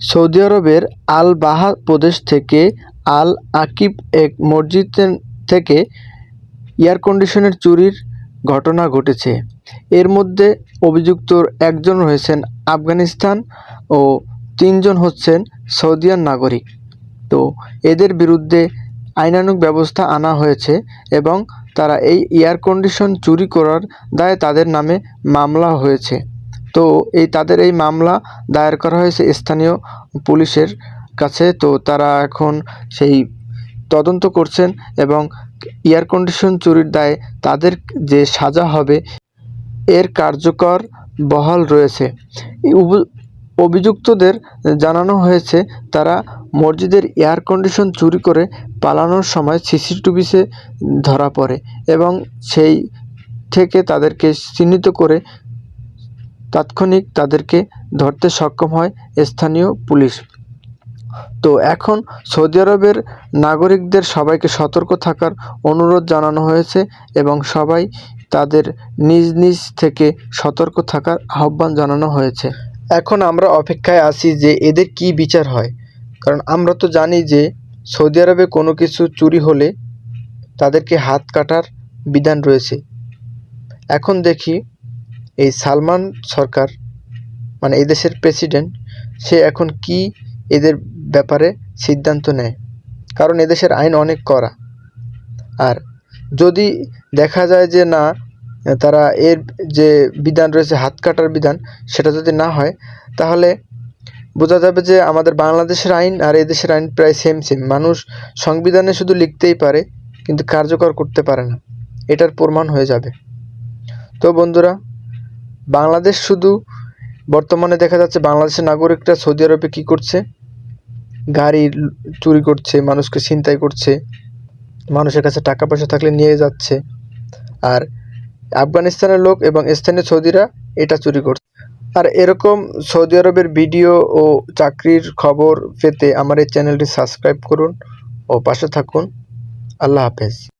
Saudi আরবের আল বাহা প্রদেশ থেকে আল আকিব এক মসজিদ থেকে এয়ার কন্ডিশনের চুরির ঘটনা ঘটেছে। এর মধ্যে অভিযুক্ত একজন রয়েছেন আফগানিস্তান ও তিনজন হচ্ছেন সৌদিয়ান নাগরিক। তো এদের বিরুদ্ধে আইনানুগ ব্যবস্থা আনা হয়েছে এবং তারা এই এয়ার কন্ডিশন চুরি করার দায়ে তাদের নামে মামলা হয়েছে। তো এই তাদের এই মামলা দায়ের করা হয়েছে স্থানীয় পুলিশের কাছে। তো তারা এখন সেই তদন্ত করছেন এবং এয়ার কন্ডিশন চুরির দায়ে তাদের যে সাজা হবে এর কার্যকর বহাল রয়েছে। অভিযুক্তদের জানানো হয়েছে, তারা মসজিদের এয়ার কন্ডিশন চুরি করে পালানোর সময় সিসিটিভিতে ধরা পড়ে এবং সেই থেকে তাদেরকে চিহ্নিত করে তাৎক্ষণিক তাদেরকে ধরতে সক্ষম হয় স্থানীয় পুলিশ। তো এখন সৌদি আরবের নাগরিকদের সবাইকে সতর্ক থাকার অনুরোধ জানানো হয়েছে এবং সবাই তাদের নিজ নিজ থেকে সতর্ক থাকার আহ্বান জানানো হয়েছে। এখন আমরা অপেক্ষায় আছি যে এদের কি বিচার হয়। কারণ আমরা তো জানি যে সৌদি আরবে কোনো কিছু চুরি হলে তাদেরকে হাত কাটার বিধান রয়েছে। এখন দেখি এই সালমান সরকার মানে এই দেশের প্রেসিডেন্ট সে এখন কি এদের ব্যাপারে সিদ্ধান্ত নেয়? কারণ এদেশের আইন অনেক কড়া। আর যদি দেখা যায় যে না, তারা এর যে বিধান রয়েছে, হাত কাটার বিধান, সেটা যদি না হয়, তাহলে বোঝা যাবে যে আমাদের বাংলাদেশের আইন আর এদেশের আইন প্রায় সেম সেম মানুষ সংবিধানে শুধু লিখতেই পারে, কিন্তু কার্যকর করতে পারে না। এটার প্রমাণ হয়ে যাবে। তো বন্ধুরা বাংলাদেশ শুধু বর্তমানে দেখা যাচ্ছে বাংলাদেশের নাগরিকরা সৌদি আরবে কী করছে? গাড়ি চুরি করছে, মানুষকে ছিনতাই করছে, মানুষের কাছে টাকা পয়সা থাকলে নিয়ে যাচ্ছে। আর আফগানিস্তানের লোক এবং স্থানীয় সৌদিরা এটা চুরি করছে। আর এরকম সৌদি আরবের ভিডিও ও চাকরির খবর পেতে আমার এই চ্যানেলটি সাবস্ক্রাইব করুন ও পাশে থাকুন। আল্লাহ হাফেজ।